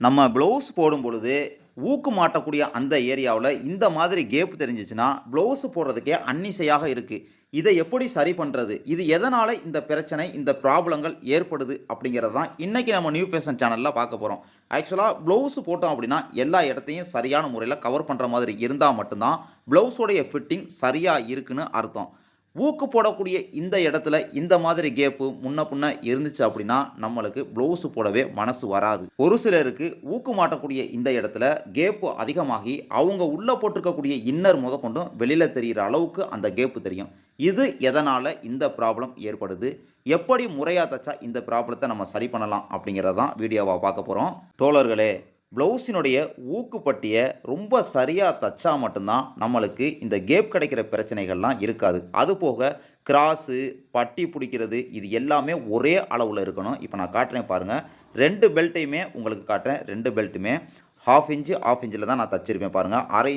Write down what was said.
நம்ம ப்ளவுஸ் போடும் பொழுது ஊக்கு மாட்டக்கூடிய அந்த ஏரியாவில் இந்த மாதிரி கேப் தெரிஞ்சிச்சுன்னா ப்ளவுஸ் போடுறதுக்கே அன்னிசையாக இருக்குது இதை எப்படி சரி பண்ணுறது இது எதனால் இந்த பிரச்சனை இந்த ப்ராப்ளங்கள் ஏற்படுது அப்படிங்கிறது தான் இன்றைக்கி நம்ம நியூ ஃபேஷன் சேனலில் பார்க்க போகிறோம் ஆக்சுவலாக ப்ளவுஸ் போட்டோம் அப்படின்னா எல்லா இடத்தையும் சரியான முறையில் கவர் பண்ணுற மாதிரி இருந்தால் மட்டும்தான் ப்ளவுஸோடைய ஃபிட்டிங் சரியாக இருக்குன்னு அர்த்தம். ஊக்கு போடக்கூடிய இந்த இடத்துல இந்த மாதிரி கேப்பு முன்ன பின்ன இருந்துச்சு அப்படின்னா நம்மளுக்கு ப்ளவுஸ் போடவே மனசு வராது. ஒரு சிலருக்கு ஊக்கு மாட்டக்கூடிய இந்த இடத்துல கேப்பு அதிகமாகி அவங்க உள்ளே போட்டிருக்கக்கூடிய இன்னர் முதற்கொண்டும் வெளியில் தெரிகிற அளவுக்கு அந்த கேப்பு தெரியும். இது எதனால் இந்த ப்ராப்ளம் ஏற்படுது? எப்படி முறையாக தச்சா இந்த ப்ராப்ளத்தை நம்ம சரி பண்ணலாம் அப்படிங்கிறதான் வீடியோவாக பார்க்க போகிறோம் தோழர்களே ப்ளவுஸினுடைய ஊக்குப்பட்டியை ரொம்ப சரியாக தச்சா மட்டும்தான் நம்மளுக்கு இந்த கேப் கிடைக்கிற பிரச்சனைகள்லாம் இருக்காது. அது போக கிராஸு பட்டி பிடிக்கிறது இது எல்லாமே ஒரே அளவில் இருக்கணும். இப்போ நான் காட்டுறேன் பாருங்கள் ரெண்டு பெல்ட்டையுமே உங்களுக்கு காட்டுறேன். ரெண்டு பெல்ட்டுமே ஹாஃப் இன்ச்சு ஆஃப் இன்ச்சில் தான் நான் தச்சிருப்பேன் பாருங்கள் அரை